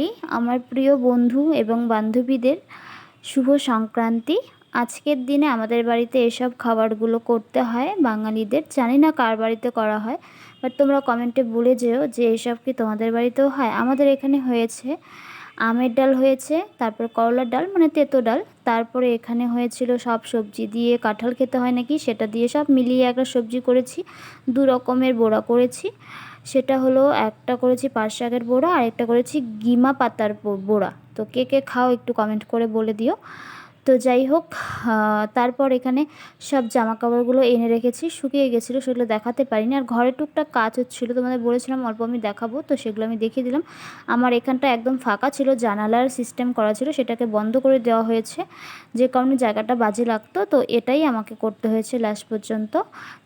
বলি আমার প্রিয় বন্ধু এবং বান্ধবীদের শুভ সংক্রান্তি। আজকের দিনে আমাদের বাড়িতে এসব খাবারগুলো করতে হয়। বাঙালিদের জানি না কার বাড়িতে করা হয় বাট তোমরা কমেন্টে বলে যেও যে এসব কি তোমাদের বাড়িতেও হয়। আমাদের এখানে হয়েছে আমের ডাল হয়েছে, তারপর করলার ডাল মানে তেতো ডাল, তারপরে এখানে হয়েছিল সব সবজি দিয়ে কাঁঠাল খেতে হয় নাকি, সেটা দিয়ে সব মিলিয়ে একটা সবজি করেছি, দু রকমের বড়া করেছি। সেটা হলো একটা করেছি পাট শাকের বড়া আর একটা করেছি গিমা পাতার বড়া। তো কে কে খাও একটু কমেন্ট করে বলে দিও। তো যাই হোক তারপর এখানে সব জামা কাপড়গুলো এনে রেখেছি, শুকিয়ে গেছিল, সেগুলো দেখাতে পারিনি। আর ঘরে টুকটাক কাজ হচ্ছিল, তোমাদের বলেছিলাম অল্প আমি দেখাবো, তো সেগুলো আমি দেখিয়ে দিলাম। আমার এখানটা একদম ফাঁকা ছিল, জানালার সিস্টেম করা ছিল, সেটাকে বন্ধ করে দেওয়া হয়েছে, যে কারণে জায়গাটা বাজে লাগতো, তো এটাই আমাকে করতে হয়েছে লাস্ট পর্যন্ত।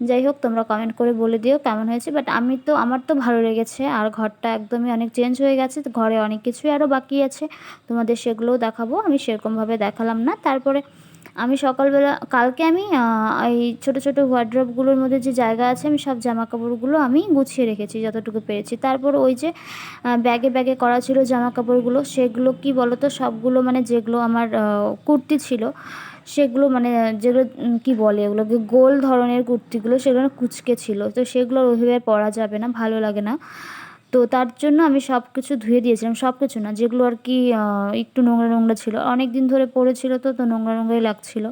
যাই হোক, তোমরা কমেন্ট করে বলে দিও কেমন হয়েছে বাট আমি তো, আমার তো ভালো লেগেছে, আর ঘরটা একদমই অনেক চেঞ্জ হয়ে গেছে, ঘরে অনেক কিছুই আরও বাকি আছে, তোমাদের সেগুলোও দেখাবো, আমি সেরকমভাবে দেখালাম না। তারপরে আমি সকালবেলা, কালকে আমি এই ছোটো ছোটো ওয়ার্ড্রপগুলোর মধ্যে যে জায়গা আছে, আমি সব জামা কাপড়গুলো আমি গুছিয়ে রেখেছি যতটুকু পেরেছি। তারপর ওই যে ব্যাগে ব্যাগে করা ছিল জামা কাপড়গুলো সেগুলো কি বলো তো সবগুলো মানে যেগুলো আমার কুর্তি ছিল, সেগুলো মানে যেগুলো কি বলে ওগুলোকে, গোল ধরনের কুর্তিগুলো সেগুলো কুচকে ছিল। তো সেগুলো ওইভাবে পরা যাবে না, ভালো লাগে না। তো তার জন্য আমি সব কিছু ধুয়ে দিয়েছিলাম সব কিছু না, যেগুলো আর কি একটু নোংরা নোংরা ছিল। অনেক দিন ধরে পড়েছিল তো তো নোংরা নোংরাই লাগছিল।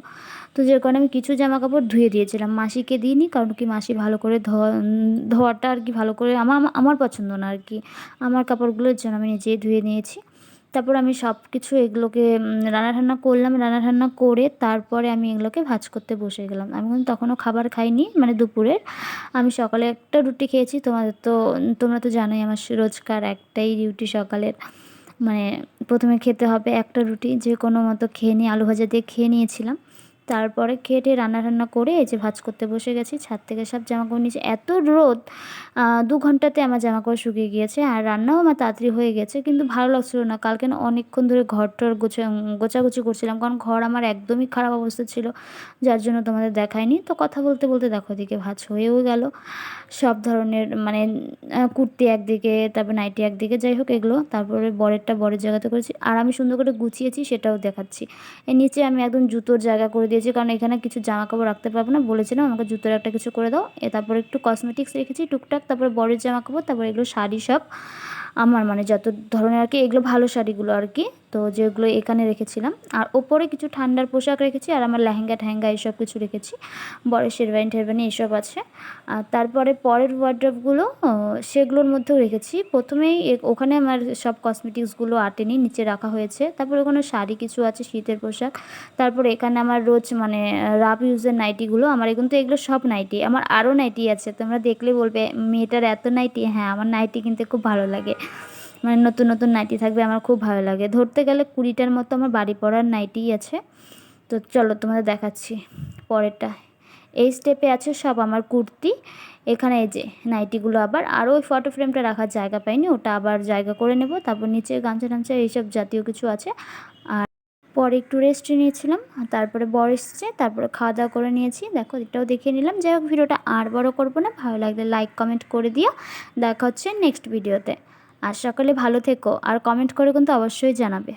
তো যে কারণে আমি কিছু জামা কাপড় ধুয়ে দিয়েছিলাম। মাসিকে দিইনি, কারণ কি মাসি ভালো করে ধোয়া ধোয়াটা আর কি ভালো করে আমার আমার পছন্দ না আর কি। আমার কাপড়গুলোর জন্য আমি নিজেই ধুয়ে নিয়েছি। তারপর আমি সব কিছু এগুলোকে রান্না ঠান্না করলাম রান্না ঠান্না করে তারপরে আমি এগুলোকে ভাজ করতে বসে গেলাম। আমি কিন্তু তখনও খাবার খাইনি মানে দুপুরের। আমি সকালে একটা রুটি খেয়েছি, তোমাদের তো, তোমরা তো জানোই আমার রোজকার একটাই ডিউটি সকালের। মানে প্রথমে খেতে হবে একটা রুটি, যে কোনো মতো খেয়ে নিয়ে, আলু ভাজা দিয়ে খেয়ে নিয়েছিলাম। তারপরে খেটে রান্না টান্না করে এই যে ভাজ করতে বসে গেছি। ছাদ থেকে সব জামাকাপড় নিচে এত রোদ দু ঘন্টাতে আমার জামাকাপড় শুকিয়ে গিয়েছে আর রান্নাও আমার তাড়াতাড়ি হয়ে গেছে, কিন্তু ভালো লাগছিল না। কালকে না অনেকক্ষণ ধরে ঘর টর গোছা, গোছাগুছি করছিলাম, কারণ ঘর আমার একদমই খারাপ অবস্থা ছিল, যার জন্য তোমাদের দেখায়নি তো কথা বলতে বলতে দেখো দিকে ভাজ হয়েও গেল। সব ধরনের মানে কুর্তি একদিকে, তারপর নাইটি একদিকে, যাই হোক এগুলো, তারপরে বরেরটা বরের জায়গাতে করেছি। আর আমি সুন্দর করে গুছিয়েছি সেটাও দেখাচ্ছি। এর নিচে আমি একদম জুতোর জায়গা করে দিয়েছি, কারণ এখানে কিছু জামা কাপড় রাখতে পারব না। বলেছিলাম আমাকে জুতোর একটা কিছু করে দাও। এ তারপর একটু কসমেটিক্স রেখেছি, টুকটাক। তারপরে বড়ির জামা কাপড় তারপর এগুলো শাড়ি সব। আমার মানে যত ধরনের আর কি, এগুলো ভালো শাড়িগুলো আর কি। তো যেগুলো এখানে রেখেছিলাম। আর ওপরে কিছু ঠান্ডার পোশাক রেখেছি, আর আমার লেহেঙ্গা ঠেহেঙ্গা এইসব কিছু রেখেছি। বড় শেরবানি ঠেরবানি এইসব আছে। আর তারপরে পরের ওয়ার্ড্রপগুলো সেগুলোর মধ্যেও রেখেছি। প্রথমেই ওখানে আমার সব কসমেটিক্সগুলো আটেনি, নিচে রাখা হয়েছে। তারপরে ওখানে শাড়ি কিছু আছে, শীতের পোশাক। তারপরে এখানে আমার রোজ মানে রাফ ইউজের নাইটিগুলো আমার এখন তো এগুলো সব নাইটি আমার আরও নাইটি আছে, তোমরা দেখলে বলবে, মেয়েটার এত নাইটি হ্যাঁ আমার নাইটি কিনতে খুব ভালো লাগে। মানে নতুন নতুন নাইটি থাকবে, আমার খুব ভালো লাগে। ধরতে গেলে কুড়িটার মতো আমার বাড়ি পড়ার নাইটিই আছে। তো চলো তোমাদের দেখাচ্ছি পরেরটা। এই স্টেপে আছে সব আমার কুর্তি। এখানে এই যে নাইটিগুলো আবার। আরও ওই ফটো ফ্রেমটা রাখার জায়গা পাইনি, ওটা আবার জায়গা করে নেব। তারপর নিচে গামছা টামছা, এইসব জাতীয় কিছু আছে। আর পরে একটু রেস্ট নিয়েছিলাম তারপরে বর এসছে, তারপরে খাওয়া দাওয়া করে নিয়েছি। দেখো, এটাও দেখে নিলাম। যাই হোক, ভিডিওটা আর বড় করব না। ভালো লাগলে লাইক কমেন্ট করে দিও। দেখা হচ্ছে নেক্সট ভিডিওতে আর সকলে ভালো থেকো। আর কমেন্ট করে কিন্তু অবশ্যই জানাবে।